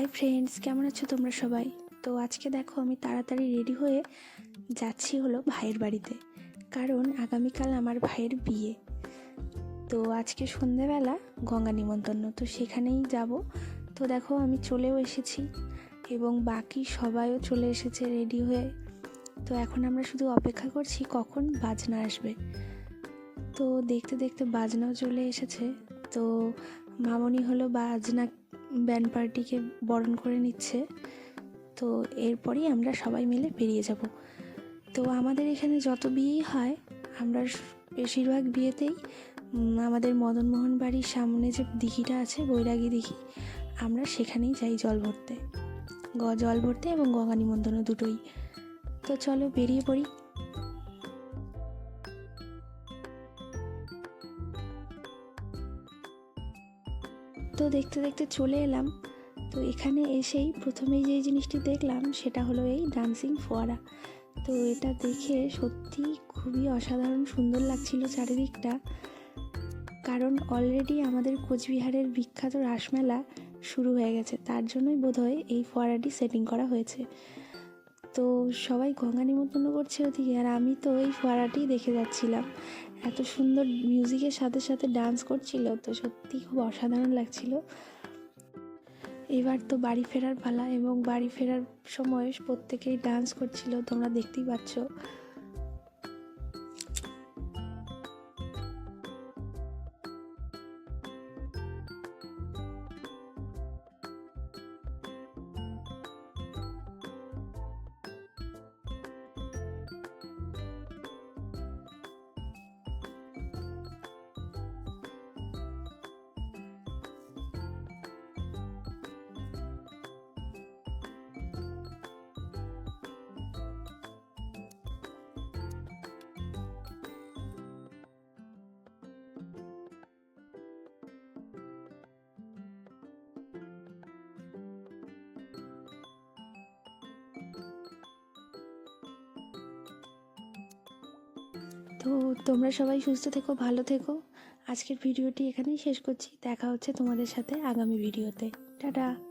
Hi friends কেমন আছো তোমরা সবাই? তো আজকে দেখো আমি তাড়াতাড়ি রেডি হয়ে যাচ্ছি হলো ভাইয়ের বাড়িতে। কারণ আগামীকাল আমার ভাইয়ের বিয়ে। তো আজকে সন্ধেবেলা গঙ্গা নিমন্ত্রণ, তো সেখানেই যাব। তো দেখো আমি চলেও এসেছি এবং বাকি সবাইও চলে এসেছে রেডি হয়ে। তো এখন আমরা শুধু অপেক্ষা করছি কখন বাজনা আসবে। তো দেখতে দেখতে বাজনাও চলে এসেছে। তো মামনি হলো বাজনা ব্যান্ড পার্টিকে বরণ করে নিচ্ছে। তো এরপরই আমরা সবাই মিলে বেরিয়ে যাব। তো আমাদের এখানে যত বিয়েই হয়, আমরা বেশিরভাগ বিয়েতেই আমাদের মদনমোহন বাড়ির সামনে যে দিঘিটা আছে, বৈরাগী দিঘি, আমরা সেখানেই যাই জল ভরতে। গ, জল ভরতে এবং গঙ্গা নিমন্ত্রণ দুটোই। তো চলো বেরিয়ে পড়ি। তো দেখতে দেখতে চলে এলাম। তো এখানে এসেই প্রথমেই যে জিনিসটি দেখলাম সেটা হলো এই ডান্সিং ফোয়ারা। তো এটা দেখে সত্যি খুবই অসাধারণ সুন্দর লাগছিল চারিদিকটা। কারণ অলরেডি আমাদের কোচবিহারের বিখ্যাত রাসমেলা শুরু হয়ে গেছে। তার জন্যই বোধহয় এই ফোয়ারাটি সেটিং করা হয়েছে। তো সবাই গঙ্গা নিমন্ত্রণ করছে ওদিকে। আর আমি তো এই ফোয়ারাটি দেখে যাচ্ছিলাম। এত সুন্দর মিউজিকের সাথে সাথে ডান্স করছিল, তো সত্যি খুব অসাধারণ লাগছিল। এবার তো বাড়ি ফেরার পালা এবং বাড়ি ফেরার সময় প্রত্যেকেই ডান্স করছিল, তোমরা দেখতেই পাচ্ছ। তো তোমরা সবাই সুস্থ থেকো, ভালো থেকো। আজকের ভিডিওটি এখানেই শেষ করছি। দেখা হচ্ছে তোমাদের সাথে আগামী ভিডিওতে। টাটা।